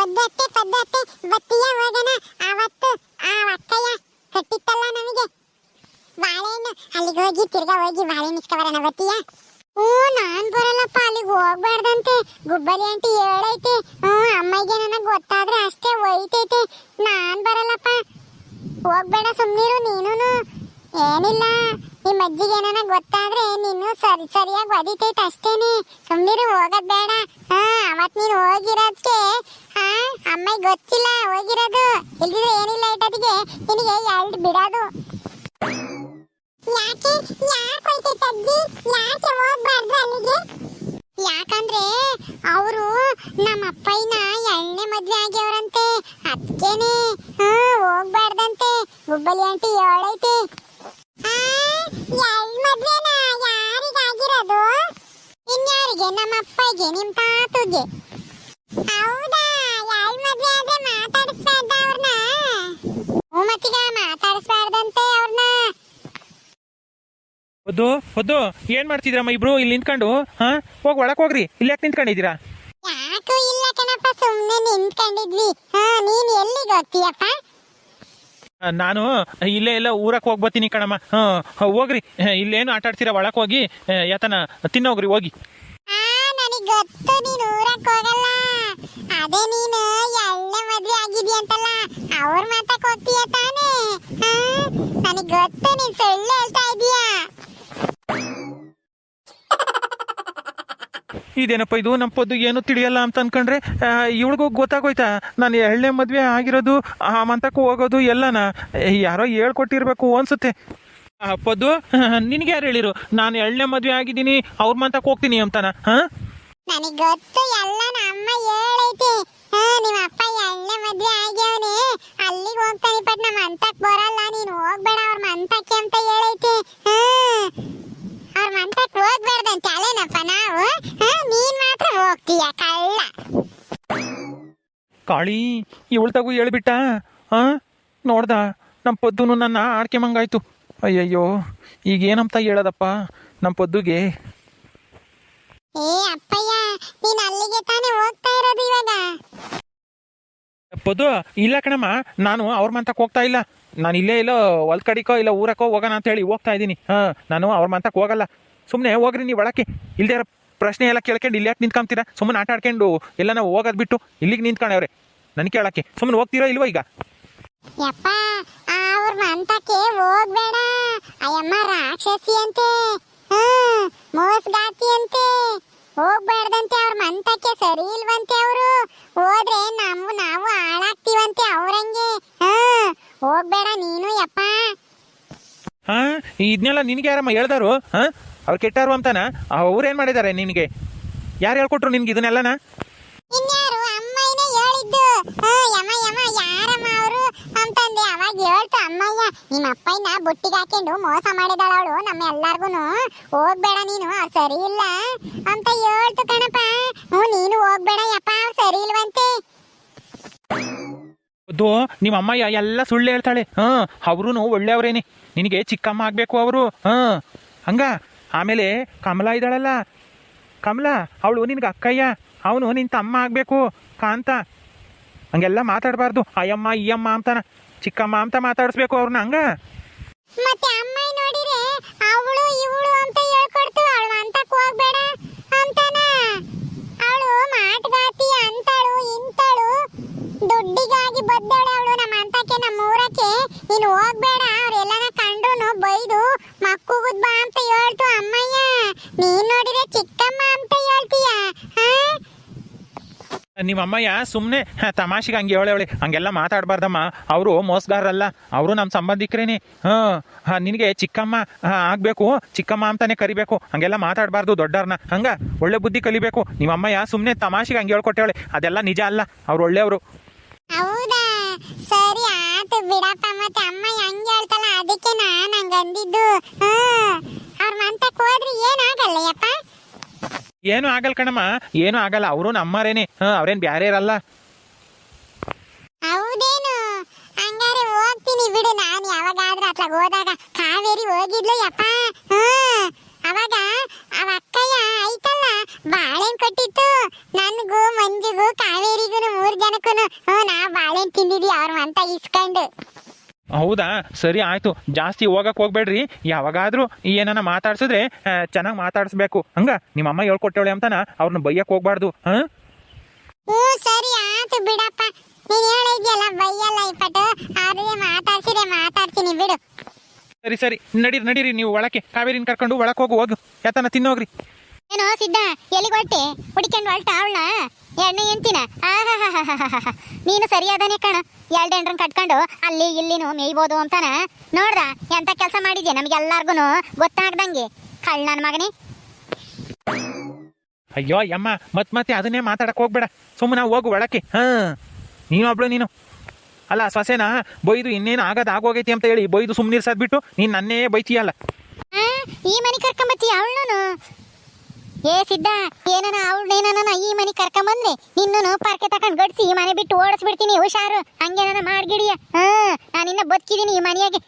ಪದ್ಧತಿ ಪದ್ಧತಿ, ಬತ್ತಿಯ ಹೋಗನ ಅವತ್ತು ಆ ಅಕ್ಕಯ್ಯ ಕಟ್ಟಿತ್ತಲ್ಲ ನಮಗೆ. ಬಾಳೆಹಣ್ಣು, ಅಲ್ಲಿಗೆ ಹೋಗಿ, ತಿರ್ಗಾ ಹೋಗಿ ಬಾಳೆ ಇಸ್ಕೊಬರೋಣ, ಬತ್ತಿಯ. ಹ್ಞೂ, ನಾನ್ ಬರಲ್ಲಪ್ಪ, ಅಲ್ಲಿಗೆ ಹೋಗ್ಬಾರ್ದಂತೆ. ಗುಬ್ಬಲಿ ಆಂಟಿ ಹೇಳೈತೆ. ಹ್ಞೂ ಅಮ್ಮಗೆ ನನಗೆ ಗೊತ್ತಾದ್ರೆ ಅಷ್ಟೇ ಒಯ್ತೈತೆ. ನಾನು ಬರಲ್ಲಪ್ಪ. ಹೋಗ್ಬೇಡ ಸುಮ್ಮನಿರು ನೀನು ಏನಿಲ್ಲ. ನಿಮ್ಮ ಅಜ್ಜಿಗೆ ಏನಾನ ಗೊತ್ತಾದ್ರೆ ನೀನು ಸರಿ ಸರಿಯಾಗಿ ಒದಿತೈತೆ ಅಷ್ಟೇನೆ. ಸುಮ್ಮನಿರು ಹೋಗೋದು ಬೇಡ. ಹಾ, ಅವತ್ ನೀನು ಹೋಗಿರೋದಕ್ಕೆ ಹಾ, ಅಮ್ಮಗೆ ಗೊತ್ತಿಲ್ಲ ಹೋಗಿರೋದು. ಇಲ್ದಿದ್ರೆ ಏನಿಲ್ಲ ಇಟ್ಟದಿಗೆ ನಿನಗೆ ಎರಡು ಬಿಡೋದು. ಯಾಕೆ ಯಾಕೆ ಹೋಯ್ತೈತೆ ಅಜ್ಜಿ? ಯಾಕೆ ಹೋಗ್ಬಾರ್ದು ಅಲ್ಲಿಗೆ? ಯಾಕಂದ್ರೆ ಅವರು ನಮ್ಮ ಅಪ್ಪಯ್ಯನ ಎಣ್ಣೆ ಮದ್ವೆ ಆಗ್ಯವ್ರಂತೆ. ಅದಕ್ಕೇನೆ ಹ್ಮ್ ಹೋಗ್ಬಾರ್ದಂತೆ. ಗುಬ್ಬಲಿ ಆಂಟಿ ಹೇಳೈತೆ ತಾತುಗೆ ಹೌದಾ? ಎಳ್ ಮದ್ವೆ ಆದ್ರೆ ಮಾತಾಡಿಸ್ಬಾರ್ದ ಅವ್ರನ್ನ ಹ್ಞೂ ಮತ್ತೀಗ ಮಾತಾಡಿಸ್ಬಾರ್ದಂತೆ ಅವ್ರನ್ನ ಹೊದ್ದು ಹೊದ್ದು ಏನ್ ಮಾಡ್ತಿದ್ರಮ್ಮ ಇಬ್ರು ಇಲ್ಲಿ ನಿಂತ್ಕೊಂಡು? ಹಾ? ಹೋಗ್ ಒಳಕ್ ಹೋಗ್ರಿ. ಇಲ್ಲಿ ಯಾಕೆ ನಿಂತ್ಕೊಂಡಿದ್ದೀರಾ? ಯಾಕೂ ಇಲ್ಲ ಕಣಪ್ಪ ನಿಂತ್ಕೊಂಡಿದ್ವಿ. ಹಾ ನೀನ್ ಎಲ್ಲಿಗೆ ಹೋಗ್ತೀಯಪ್ಪ ಆ, ನಾನು ಇಲ್ಲೇ ಎಲ್ಲ ಊರಕ್ಕೆ ಹೋಗಿ ಬರ್ತೀನಿ ಕಣಮ್ಮ. ಹಾ ಹೋಗ್ರಿ. ಇಲ್ಲೇನು ಆಟ ಆಡ್ತೀರಾ ಒಳಕ್ ಹೋಗಿ ಆ, ಯಾತನ ತಿನ್ನೋಗ್ರಿ ಹೋಗಿ. ಆ ನನಗ್ ಗೊತ್ತು ನೀನ್. ಹೋಗಲ್ಲ. ಅದೇ ನೀನು ಎಳ್ಳೆ ಮದ್ವೆ ಆಗಿದ್ಯಂತಲ್ಲ ಅವ್ರ ಮಾತ ಹೋಗ್ತೀಯ ತಾನೇ? ನನಗೆ ಗೊತ್ತು, ನೀನ್ ಸುಳ್ಳು ಹೇಳ್ತಾ ಇದೀಯಾ? ಇದೇನಪ್ಪ ಇದು? ನಮ್ಮ ಪದ್ದು ಏನು ತಿಳಿಯಲ್ಲ ಅಂತ ಅನ್ಕೊಂಡ್ರೆ ಇವಳಿಗೂ ಗೊತ್ತಾಗೋಯ್ತಾ? ನಾನು ಎಳ್ಳೆ ಮದುವೆ ಆಗಿರೋದು, ಆ ಮಂತಕ್ಕೂ ಹೋಗೋದು ಎಲ್ಲನ? ಯಾರೋ ಹೇಳ್ಕೊಟ್ಟಿರ್ಬೇಕು ಅನ್ಸುತ್ತೆ. ಪೊದ್ದು ನಿನಗೆ ಯಾರು ಹೇಳಿರು? ನಾನು ಎಳ್ಳೆ ಮದ್ವೆ ಆಗಿದ್ದೀನಿ, ಅವ್ರ ಮಂತಕ್ಕೆ ಹೋಗ್ತೀನಿ ಅಂತಾನ, ಹಾ? ನನಗ್ ಗೊತ್ತು ಎಲ್ಲ ನಮ್ಮ ಹೇಳೈತೆ. ನಿಮ್ಮ ಅಪ್ಪ ಎಳ್ಳೆ ಮದ್ವೆ ಆಗ್ಯವನೆ. ಅಲ್ಲಿಗೆ ಹೋಗ್ತಾನೆ ಬಟ್ ನಮ್ಮ ಅಂತಕ್ ಬರಲ್ಲ. ನೀನು ಹೋಗ್ಬೇಡ, ಅವ್ರ ಮಂತಕ್ಕೆ ಅಂತ ಹೇಳೈತೆ. ಅವ್ರ ಮಂತಕ್ ಹೋಗ್ಬಾರ್ದಂತ, ಅಲ್ಲೇನಪ್ಪ ನಾವು? ನೀನ್ ಮಾತ್ರ ಹೋಗ್ತೀಯ ಕಳ್ಳ. ಕಾಳಿ ಇವಳ್ತಾಗೂ ಹೇಳ್ಬಿಟ್ಟ. ಹಾ, ನೋಡ್ದ ನಮ್ಮ ಪದ್ದುನು ನನ್ನ ಆಡ್ಕೆ ಮಂಗಾಯ್ತು ಅಯ್ಯಯ್ಯೋ ಈಗ ಏನಂತ ಹೇಳೋದಪ್ಪ? ನಮ್ಮ ಪೊದ್ದುಗೆ ಏ ಅಪ್ಪಯ್ಯ ನೀನ್ ಅಲ್ಲಿಗೆ ತಾನೇ ಹೋಗ್ತಾ ಇರೋದು ಇವಾಗ? ಪದು ಇಲ್ಲ ಕಣಮ್ಮ ನಾನು ಅವ್ರ ಮಂತಕ್ಕೆ ಹೋಗ್ತಾ ಇಲ್ಲ. ನಾನು ಇಲ್ಲೇ ಇಲ್ಲ ಹೊಲ್ ಕಡಿಕೋ ಇಲ್ಲ ಊರಕ್ಕೋ ಹೋಗೋಣ ಅಂತ ಹೇಳಿ ಹೋಗ್ತಾ ಇದ್ದೀನಿ. ಹಾಂ ನಾನು ಅವ್ರ ಮಂತಕ್ಕೆ ಹೋಗಲ್ಲ. ಸುಮ್ಮನೆ ಹೋಗ್ರಿ ನೀವು ಒಳಕ್ಕೆ. ಇಲ್ದೇ ಇರೋ ಪ್ರಶ್ನೆ ಎಲ್ಲ ಕೇಳ್ಕೊಂಡು ಇಲ್ಲಿ ಯಾಕೆ ನಿಂತ್ಕೊಂತೀರಾ? ಸುಮ್ಮನೆ ಆಟ ಆಡ್ಕೊಂಡು ಎಲ್ಲ ನಾವು ಹೋಗೋದು ಬಿಟ್ಟು ಇಲ್ಲಿಗೆ ನಿಂತ್ಕೊಂಡವ್ರೆ ನನಗೆ ಕೇಳಕ್ಕೆ. ಸುಮ್ಮನೆ ಹೋಗ್ತೀರಾ ಇಲ್ವಾ ಈಗ? ಯಪ್ಪ ಅವ್ರ ಮಂತಕ್ಕೆ ಹೋಗ್ಬೇಡ. ಅಯ್ಯಮ್ಮ ರಾಕ್ಷಸಿ ಅಂತೆ ಹ್ಮ್ ಮೋಸಗಾತಿ ಅಂತೆ. ಹೋಗ್ಬಾರ್ದಂತೆ ಅವ್ರ ಮಂತಕ್ಕೆ ಸರಿ ಇಲ್ವಂತೆ ಅವರು. ಹೋದ್ರೆ ನಾವು ನಾವು ಹಾಳಾಗ್ತೀವಂತೆ ಅವ್ರಂಗೆ. ಹಾ, ಹೋಗ್ಬೇಡ ನೀನು ಯಪ್ಪ. ಹಾ ಇದನ್ನೆಲ್ಲ ನಿನಗೆ ಯಾರಮ್ಮ ಹೇಳ್ದಾರು ಹಾ, ಅವ್ರು ಕೆಟ್ಟಾರು ಅಂತಾನ? ಅವ್ರೇನು ಮಾಡಿದ್ದಾರೆ ನಿನಗೆ? ಯಾರು ಹೇಳ್ಕೊಟ್ರು ನಿನ್ಗೆ ಇದನ್ನೆಲ್ಲನ ಇನ್ಯಾರು ಅಮ್ಮಯ್ಯನೇ ಹೇಳಿದ್ದು ಹ್ಮ್ ಯಮ ಯಮ ಯಾರಮ್ಮ ಅವರು ಅಂತಂದೆ ಅವಾಗ ಹೇಳ್ತು ಅಮ್ಮಯ್ಯ ನಿಮ್ಮ ಅಪ್ಪಯ್ಯನ ಬುಟ್ಟಿಗೆ ಹಾಕೊಂಡು ಮೋಸ ಮಾಡಿದಾಳ ಅವಳು, ನಮ್ಮ ಎಲ್ಲಾರ್ಗುನು. ಹೋಗ್ಬೇಡ ನೀನು, ಅವ್ರು ಸರಿ ಇಲ್ಲ. ಅಂತ ಹೇಳ್ತು ಕಣಪ್ಪ. ಹ್ಞೂ, ನೀನು ಹೋಗ್ಬೇಡ ಯಪ್ಪ, ಅವ್ರು ಸರಿ ಇಲ್ವಂತೆ. ಅದು ನಿಮ್ಮ ಅಮ್ಮಯ್ಯ ಎಲ್ಲ ಸುಳ್ಳು ಹೇಳ್ತಾಳೆ. ಹಾಂ ಅವ್ರೂ ಒಳ್ಳೆಯವ್ರೇನೆ. ನಿನಗೆ ಚಿಕ್ಕಮ್ಮ ಆಗಬೇಕು ಅವರು. ಹಾಂ, ಹಂಗ? ಆಮೇಲೆ ಕಮಲ ಇದ್ದಾಳಲ್ಲ. ಕಮಲ, ಅವಳು ನಿನಗೆ ಅಕ್ಕಯ್ಯ, ಅವನು ನಿನ್ನ ತಮ್ಮ ಆಗಬೇಕು. ಕಾಂತ, ಹಂಗೆಲ್ಲ ಮಾತಾಡಬಾರ್ದು. ಅಯ್ಯಮ್ಮ ಈ ಅಮ್ಮ ಅಂತಾನ. ಚಿಕ್ಕಮ್ಮ ಅಂತ ಮಾತಾಡಿಸ್ಬೇಕು ಅವ್ರನ್ನ ಹಂಗ? ಮತ್ತೆ ಅಮ್ಮ ನೋಡಿರೆ ಅವಳು ಇವಳು ಅಂತ ಹೇಳ್ಕೊಡ್ತು, ಅವಳು ಅಂತಕ್ಕೆ ಹೋಗ್ಬೇಡ ಅಂತಾನ. ಅವಳು ಮಾಟಗಾತಿ ಅಂತಾಳು, ಇಂತಳು. ದುಡ್ಡಿಗಾಗಿ ಬದ್ದವಳೆ ಅವಳು ನಮ್ಮ ಅಂತಕ್ಕೆ, ನಮ್ಮ ಊರಕ್ಕೆ. ನೀನು ಹೋಗ್ಬೇಡ ಅವ್ರೆಲ್ಲನ ಕಂಡ್ರು ಬೈದು ಮಕ್ಕುಗುದ್ ಬಾ ಅಂತ ಹೇಳ್ತು ಅಮ್ಮಯ್ಯ ನೀನ್ ನೋಡಿದ್ರೆ ಚಿಕ್ಕಮ್ಮ ಅಂತ ಹೇಳ್ತೀಯ ಹಾ ನಿಮ್ಮ ಅಮ್ಮಯ್ಯ ಸುಮ್ಮನೆ ತಮಾಷೆಗೆ ಹಂಗೆ ಹೇಳವಳೆ ಹಂಗೆಲ್ಲ ಮಾತಾಡಬಾರ್ದಮ್ಮ. ಅವರು ಮೋಸಗಾರರಲ್ಲ. ಅವರು ನಮ್ಮ ಸಂಬಂಧಿಕರೇನೆ. ಹಾಂ ನಿನಗೆ ಚಿಕ್ಕಮ್ಮ ಆಗಬೇಕು. ಚಿಕ್ಕಮ್ಮ ಅಂತಾನೆ ಕರಿಬೇಕು. ಹಂಗೆಲ್ಲ ಮಾತಾಡಬಾರ್ದು ದೊಡ್ಡವ್ರನ್ನ. ಹಂಗೆ? ಒಳ್ಳೆ ಬುದ್ಧಿ ಕಲಿಬೇಕು. ನಿಮ್ಮ ಅಮ್ಮಯ್ಯ ಸುಮ್ಮನೆ ತಮಾಷೆಗೆ ಹಂಗೆ ಹೇಳ್ಕೊಟ್ಟವಳೆ. ಅದೆಲ್ಲ ನಿಜ ಅಲ್ಲ. ಅವ್ರು ಒಳ್ಳೆಯವರು. ಸರಿ, ಆತು ಬಿಡಪ್ಪ. ಮತ್ತೆ ಅಮ್ಮ ಹೆಂಗ್ ಹೇಳ್ತಲ್ಲ. ಅದಕ್ಕೆ ನಾನು ಹಂಗ ಅಂದಿದ್ದು ಹ್ಮ್ ಅವ್ರ ಮಂತಕ್ ಹೋದ್ರೆ ಏನಾಗಲ್ಲ ಯಪ್ಪ ಏನು ಆಗಲ್ಲ ಕಣಮ್ಮ. ಏನು ಆಗಲ್ಲ. ಅವರು ನಮ್ಮರೇನೆ. ಹಾಂ, ಅವ್ರೇನು ಬ್ಯಾರೆ ಇರಲ್ಲ. ಹೌದೇನು? ಹಂಗಾರೆ ಹೋಗ್ತೀನಿ ಬಿಡು. ನಾನು ಯಾವಾಗಾದ್ರೂ ಅತ್ಲಾಗ ಹೋದಾಗ ಕಾವೇರಿ ಹೋಗಿದ್ಲು ಯಪ್ಪ. ಹ್ಮ್ ಅವಾಗ ಅವ ಅಕ್ಕಯ್ಯ ಐತಲ್ಲ ಬಾಳೆಹಣ್ಣು ಕೊಟ್ಟಿತ್ತು. ನನ್ಗೂ, ಮಂಜುಗೂ ಕಾವೇರಿಗೂ ಮೂರ್ ಜನಕ್ಕೂ ನಾ ಬಾಳೆಹಣ್ಣು ತಿಂದಿದ್ವಿ. ಅವ್ರ ಅಂತ ಇಸ್ಕೊಂಡು ಹೌದಾ? ಸರಿ ಆಯ್ತು. ಜಾಸ್ತಿ ಹೋಗಕ್ ಹೋಗ್ಬೇಡ್ರಿ. ಯಾವಾಗಾದ್ರೂ ಏನನ್ನ ಮಾತಾಡ್ಸಿದ್ರೆ ಚೆನ್ನಾಗಿ ಮಾತಾಡಿಸ್ಬೇಕು. ಹಂಗ? ನಿಮ್ಮ ಅಮ್ಮ ಹೇಳ್ಕೊಟ್ಟವಳೆ ಅಂತಾನ ಅವ್ರನ್ನ ಬೈಯಕ್ ಹೋಗ್ಬಾರ್ದು ಹಾಂ? ಹ್ಞೂ ಸರಿ ಆಯ್ತು ಬಿಡಪ್ಪ. ನೀನ್ ಹೇಳಿದ್ಯಲ್ಲ ಬೈಯಲ್ಲ ಇಪ್ಪಟ್ಟು ಆದ್ರೆ ಮಾತಾಡ್ಸಿದ್ರೆ ಮಾತಾಡ್ತೀನಿ ಬಿಡು. ಸರಿ ಸರಿ. ನಡೀರಿ ನಡೀರಿ. ನೀವು ಒಳಕ್ಕೆ ಕಾವೇರಿನ ಕರ್ಕೊಂಡು ಒಳಕ್ಕೆ ಹೋಗು ಹೋಗು. ಯಾತನ ತಿನ್ನೋಗ್ರಿ. ಏನೋ ಸಿದ್ಧ? ಎಲ್ಲಿಗೆ ಹೊರಟೆ? ಹುಡುಕೊಂಡು ಹೊರಟ ಅವಳ ಎಣ್ಣೆ ಎಂತಿನ? ನೀನು ಸರಿಯಾದನೆ ಕಣ. ಎರಡು ಎಂಡ್ರನ್ ಕಟ್ಕೊಂಡು ಅಲ್ಲಿ ಇಲ್ಲಿನು ಮೇಯ್ಬೋದು ಅಂತಾನ? ನೋಡ್ದ ಎಂತ ಕೆಲಸ ಮಾಡಿದ್ಯಾ ನಮ್ಗೆಲ್ಲಾರ್ಗು ಗೊತ್ತಾಗ್ದಂಗೆ. ಕಳ್ಳ ನನ್ನ ಮಗನೇ. ಅಯ್ಯೋ ಯಮ್ಮ ಮತ್ ಮತ್ತೆ ಅದನ್ನೇ ಮಾತಾಡಕ್ ಹೋಗ್ಬೇಡ. ಸುಮ್ಮನೆ ಹೋಗು ಒಳಕ್ಕೆ. ಹಾ. ಒಬ್ಳು ನೀನು. ಅಲ್ಲ ಸೊಸೆನ ಬೈದು ಇನ್ನೇನು ಆಗದ ಆಗೋಗೈತಿ ಅಂತ ಹೇಳಿ ಬೈದು ಸುಮ್ಮನೆ ಬಿಟ್ಟು ನೀನ್ ನನ್ನೇ ಬೈತೀಯಲ್ಲ. ಈ ಮನೆ ಕರ್ಕೊಂಬತ್ತಿ ಅವಳನು? ಏ ಸಿದ್ಧ ಏನನ ಅವಳೇನ ಈ ಮನೆ ಕರ್ಕೊಂಬಂದ್ರೆ? ನಿನ್ನನು ಪಾರ್ಕೆ ತಕೊಂಡ್ ಗಡ್ಸಿ ಈ ಮನೆ ಬಿಟ್ಟು ಓಡಿಸ್ಬಿಡ್ತೀನಿ, ಹುಷಾರು. ಹಂಗೇನ ಮಾಡ್ಗಿಡಿಯ? ಹಾ ನಾನಿನ್ನ ಬದುಕಿದೀನಿ ಈ ಮನೆಯಾಗೆ.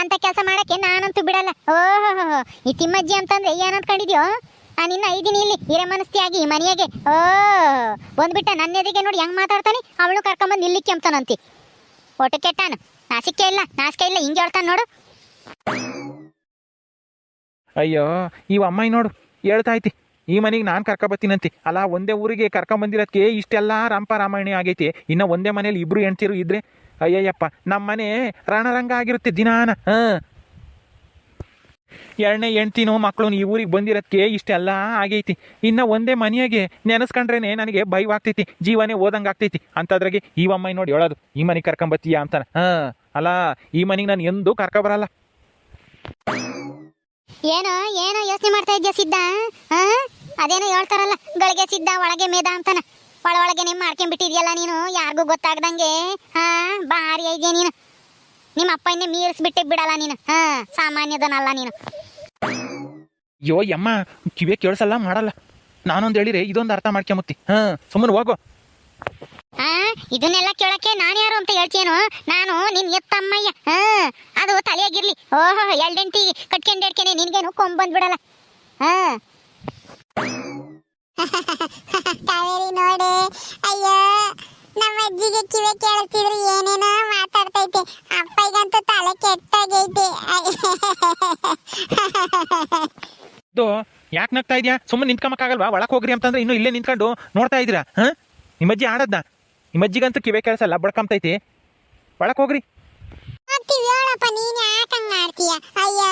ಅಂತ ಕೆಲಸ ಮಾಡಕ್ಕೆ ನಾನಂತೂ ಬಿಡಲ್ಲ. ಓಹೋ ಈ ತಿಮ್ಮಜ್ಜಿ ಅಂತಂದ್ರೆ ಏನಂತ್ಕೊಂಡಿದ್ಯೋ ನಾನಿನ್ನ ಐದಿನಿ ಇಲ್ಲಿ ಹಿರೇ ಮನಸ್ತಿಯಾಗಿ ಈ ಮನೆಯಾಗೆ. ಓ, ಬಂದ್ಬಿಟ್ಟ ನನ್ನ ಎದುರಿಗೆ ನೋಡಿ ಹೆಂಗ್ ಮಾತಾಡ್ತಾನೆ? ಅವಳು ಕರ್ಕೊಂಬಂದು ಇಲ್ಲಿ ಕೆಂಪ್ತಾನಂತಿ ಒಟ್ಟು ಕೆಟ್ಟಾನು? ನಾಸಿಕೆ ಇಲ್ಲ ನಾಸಿಕೆ ಇಲ್ಲ, ಹಿಂಗೆ ಹೇಳ್ತಾನೆ ನೋಡು. ಅಯ್ಯೋ ಇವ ಅಮ್ಮಾಯಿ ನೋಡು, ಹೇಳ್ತಾ ಐತಿ. ಈ ಮನೆಗೆ ನಾನು ಕರ್ಕೊಬತ್ತೀನಂತೆ. ಅಲ್ಲ, ಒಂದೇ ಊರಿಗೆ ಕರ್ಕೊಂಬಂದಿರೋದಕ್ಕೆ ಇಷ್ಟೆಲ್ಲ ರಂಪ ರಾಮಾಯಣ ಆಗೈತಿ. ಇನ್ನು ಒಂದೇ ಮನೇಲಿ ಇಬ್ಬರು ಹೆಣ್ತಿರು ಇದ್ರೆ, ಅಯ್ಯಯ್ಯಪ್ಪ ನಮ್ಮ ಮನೆ ರಣರಂಗ ಆಗಿರುತ್ತೆ ದಿನಾನ. ಹಾಂ. ಎರಡನೇ ಹೆಣ್ತಿನೋ ಮಕ್ಕಳು ಈ ಊರಿಗೆ ಬಂದಿರೋದಕ್ಕೆ ಇಷ್ಟೆಲ್ಲ ಆಗೈತಿ. ಇನ್ನು ಒಂದೇ ಮನೆಯಾಗೆ ನೆನೆಸ್ಕೊಂಡ್ರೇನೆ ನನಗೆ ಭಯವಾಗ್ತೈತಿ, ಜೀವನೇ ಓದಂಗೆ ಆಗ್ತೈತಿ. ಅಂತದ್ರಾಗೆ ಈ ಅಮ್ಮಾಯಿ ನೋಡಿ ಹೇಳೋದು, ಈ ಮನೆಗೆ ಕರ್ಕೊಂಬತ್ತೀಯ ಅಂತಾನೆ. ಹಾಂ. ಅಲ್ಲ, ಈ ಮನೆಗೆ ನಾನು ಎಂದೂ ಕರ್ಕೊಬರಲ್ಲ ಏನೋ ಏನೋ ಯೋಚನೆ ಮಾಡ್ತಾ ಇದ್ಯಾ ಸಿದ್ಧ? ಅದೇನೋ ಹೇಳ್ತಾರಲ್ಲ ಗಳಿಗೆ ಸಿದ್ದ ಒಳಗೆ ಮೇದ ಅಂತಾನ. ಒಳ ಒಳಗೆ ನಿಮ್ಮ ಮಾಡ್ಕೊಂಡ್ಬಿಟ್ಟಿದ್ಯಲ್ಲ ನೀನು ಯಾರಿಗೂ ಗೊತ್ತಾಗ್ದಂಗೆ? ಹಾ ಭಾರಿ ಐದೆ ನೀನು. ನಿಮ್ಮ ಅಪ್ಪ ಇನ್ನೇ ಮೀರಿಸ್ಬಿಟ್ಟೆ ಬಿಡಲ್ಲ ನೀನು. ಹಾ ಸಾಮಾನ್ಯದನಲ್ಲ ನೀನು. ಅಯ್ಯೋ ಯಮ್ಮ ಕಿವೇ ಕೇಳಿಸಲ್ಲ ಮಾಡಲ್ಲ. ನಾನೊಂದು ಹೇಳಿರೆ ಇದೊಂದು ಅರ್ಥ ಮಾಡ್ಕೊಂಬತ್ತಿ ಹಾ ಸುಮ್ಮನೆ ಹೋಗು. ಹಾ ಇದನ್ನೆಲ್ಲ ಕೇಳಕ್ಕೆ ನಾನು ಯಾರು ಅಂತ ಹೇಳ್ತೀನೋ ನಾನು ನಿನ್ ಎತ್ತಮ್ಮಯ್ಯ. ಹಾ ಅದು ತಲೆಯಾಗಿರ್ಲಿ ಓಹೋ ಎಲ್ಡೆಂಟಿ ಕಟ್ಕೊಂಡ್ ಹೇಳ್ಕೇನೆ ನಿನ್ಗೇನು ಕೊಂಬ್ ಬಂದ್ಬಿಡಲ್ಲ ಹಾ. ಕಾವೇರಿ ನೋಡೆ. ಅಯ್ಯೋ ನಮ್ಮ ಅಜ್ಜಿಗೆ ಕಿವೆ ಕೇಳಿಸ್ತಿದ್ರು ಏನೇನೋ ಮಾತಾಡ್ತೈತೆ. ಅಪ್ಪಗಂತೂ ತಲೆ ಕೆಟ್ಟಾಗೈತೆ. ಇದು ಯಾಕೆ ನಗ್ತಾ ಇದೆಯಾ? ಸುಮ್ಮನೆ ನಿಂತ್ಕೊಂಬಕ್ಕಾಗಲ್ವಾ ಒಳಕ್ ಹೋಗ್ರಿ ಅಂತಂದ್ರೆ ಇನ್ನೂ ಇಲ್ಲೇ ನಿಂತ್ಕೊಂಡು ನೋಡ್ತಾ ಇದ್ದೀರಾ? ಹಾಂ? ನಿಮ್ಮ ಅಜ್ಜಿ ಆಡದ್ನ? ನಿಮ್ಮ ಅಜ್ಜಿಗಂತೂ ಕಿವೆ ಕೇಳಿಸಲ್ಲ ಬಡ್ಕಂತೈತಿ. ಒಳಕ್ ಹೋಗ್ರಿ. ಮಾಡ್ತೀವಿ ಹೇಳಪ್ಪ ನೀನ್ ಯಾಕಂಗ್ ಮಾಡ್ತೀಯ? ಅಯ್ಯ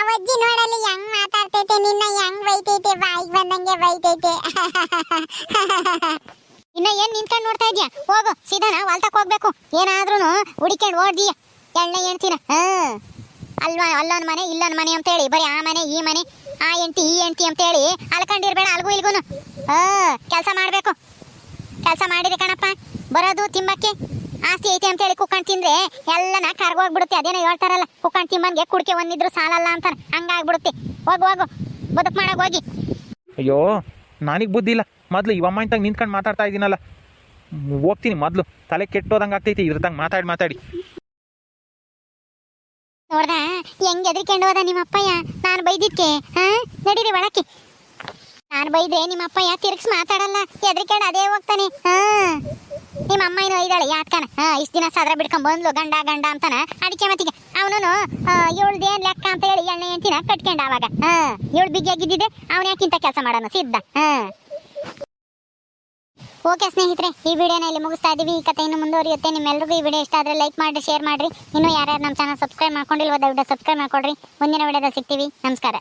ಅವಜ್ಜಿ ನೋಡಲ್ಲಿ ಹೆಂಗ್ ಮಾತಾಡ್ತೈತೆ, ನಿನ್ನ ಹೆಂಗ್ ಬೈತೈತೆ, ಬಾಯಿಗೆ ಬಂದಂಗೆ ಬೈತೈತೆ. ಇನ್ನ ಏನ್ ನಿಂತ್ಕೊಂಡ್ ನೋಡ್ತಾ ಇದ್ಯಾ? ಹೋಗು ಸೀದಾನ ಹೊಲ್ತಕ್ ಹೋಗ್ಬೇಕು. ಏನಾದ್ರೂ ಹುಡಿಕೊಂಡು ಓಡ್ದೀಯ. ಎಣ್ಣೆ ಹೇಳ್ತೀನ ಹಾ. ಅಲ್ವಾ ಅಲ್ಲೊಂದ್ ಮನೆ ಇಲ್ಲೊಂದ್ ಮನೆ ಅಂತ ಹೇಳಿ ಬರೀ ಆ ಮನೆ, ಈ ಮನೆ, ಆ ಎಂಟಿ ಈ ಎಂಟಿ ಅಂತ ಹೇಳಿ ಅಲ್ಕೊಂಡಿರ್ಬೇಡ, ಅಲ್ಗೂ ಇಲ್ಗೂನು. ಹ, ಕೆಲಸ ಮಾಡ್ಬೇಕು. ಕೆಲಸ ಮಾಡಿದೆ ಕಣಪ್ಪ. ಬರೋದು ತಿಂಬಕ್ಕೆ. ಆಸ್ತಿ ಐತೆ ಅಂತ ಹೇಳಿ ಕುಕ್ಕಣ್ ತಿಂದ್ರೆ ಎಲ್ಲನ ಕರ್ಗೋಗ್ಬಿಡುತ್ತೆ ಅದೇನೋ ಹೇಳ್ತಾರಲ್ಲ ಕುಕ್ಕಣ್ ತಿಂಬಂಗೆ ಕುಡ್ಕೆ ಒಂದಿದ್ರು ಸಾಲಲ್ಲ ಅಂತಾರ. ಹಂಗಾಗ್ಬಿಡುತ್ತೆ. ಹೋಗು ಹೋಗು. ಬದುಕ್ ಮಾಡಕ್ ಹೋಗಿ. ಅಯ್ಯೋ ನನಗೆ ಬುದ್ಧಿ ಇಲ್ಲ. ಮೊದಲು ಇವಮ್ಮ ಇಂತಂಗೆ ನಿಂತ್ಕೊಂಡು ಮಾತಾಡ್ತಾ ಇದ್ದೀನಲ್ಲ ಹೋಗ್ತೀನಿ ಮೊದಲು. ತಲೆ ಕೆಟ್ಟೋದಂಗೆ ಆಗ್ತೈತಿ ಇದ್ರದಂಗೆ ಮಾತಾಡಿ ಮಾತಾಡಿ. ನೋಡ್ದ ಹೆಂಗ್ ಎದ್ರಿಕೊಂಡು ಹೋದ ನಿಮ್ಮ ಅಪ್ಪಯ್ಯ? ನಾನು ಬೈದಿದ್ಕೆ ಹಾ? ನಡೀರಿ ಒಳಕ್ಕೆ. ನಾನು ಬೈದೆ ನಿಮ್ಮ ಅಪ್ಪಯ್ಯ ತಿರ್ಗ್ಸ್ ಮಾತಾಡಲ್ಲ. ಎದ್ರಿಕೊಂಡು ಅದೇ ಹೋಗ್ತಾನೆ ಹಾ? ನಿಮ್ಮ ಅಮ್ಮ ಏನೋ ಇದ್ದಾಳೆ ಯಾತ್ಕನ ಇಷ್ಟ ದಿನ ಸಾದ್ರ ಬಿಡ್ಕೊಂಡ್ ಬಂದ್ಲು, ಗಂಡ ಗಂಡ ಅಂತಾನ? ಅದಕ್ಕೆ ಮತ್ತಿಗೆ ಅವನು ಇವಳ್ದೇನ್ ಲೆಕ್ಕ ಅಂತ ಹೇಳಿ ಎಣ್ಣೆ ಎಂತಿನ ಕಟ್ಕೊಂಡ ಅವಾಗ ಏಳು ಬಿಗಿಯಾಗಿದ್ದಿದೆ ಅವನ ಯಾಕಿಂತ ಕೆಲಸ ಮಾಡೋಣ ಸಿದ್ಧ. ಹಾ. ಓಕೆ ಸ್ನೇಹಿತರೆ, ಈ ವಿಡಿಯೋನ ಇಲ್ಲಿ ಮುಗಿಸ್ತಾ ಇದೀವಿ. ಈ ಕಥೆ ಇನ್ನು ಮುಂದುವರಿಯುತ್ತೆ. ನಿಮ್ಮೆಲ್ಲರಿಗೂ ಈ ವಿಡಿಯೋ ಇಷ್ಟ ಆದರೆ ಲೈಕ್ ಮಾಡಿ ಶೇರ್ ಮಾಡಿರಿ. ಇನ್ನೂ ಯಾರ್ಯಾರು ನಮ್ಮ ಚಾನಲ್ ಸಬ್ಸ್ಕ್ರೈಬ್ ಮಾಡ್ಕೊಂಡಿಲ್ವೋ, ದಯವಿಟ್ಟು ಸಬ್ಸ್ಕ್ರೈಬ್ ಮಾಡ್ಕೊಡ್ರಿ. ಮುಂದಿನ ವಿಡಿಯೋದಲ್ಲಿ ಸಿಗ್ತೀವಿ. ನಮಸ್ಕಾರ.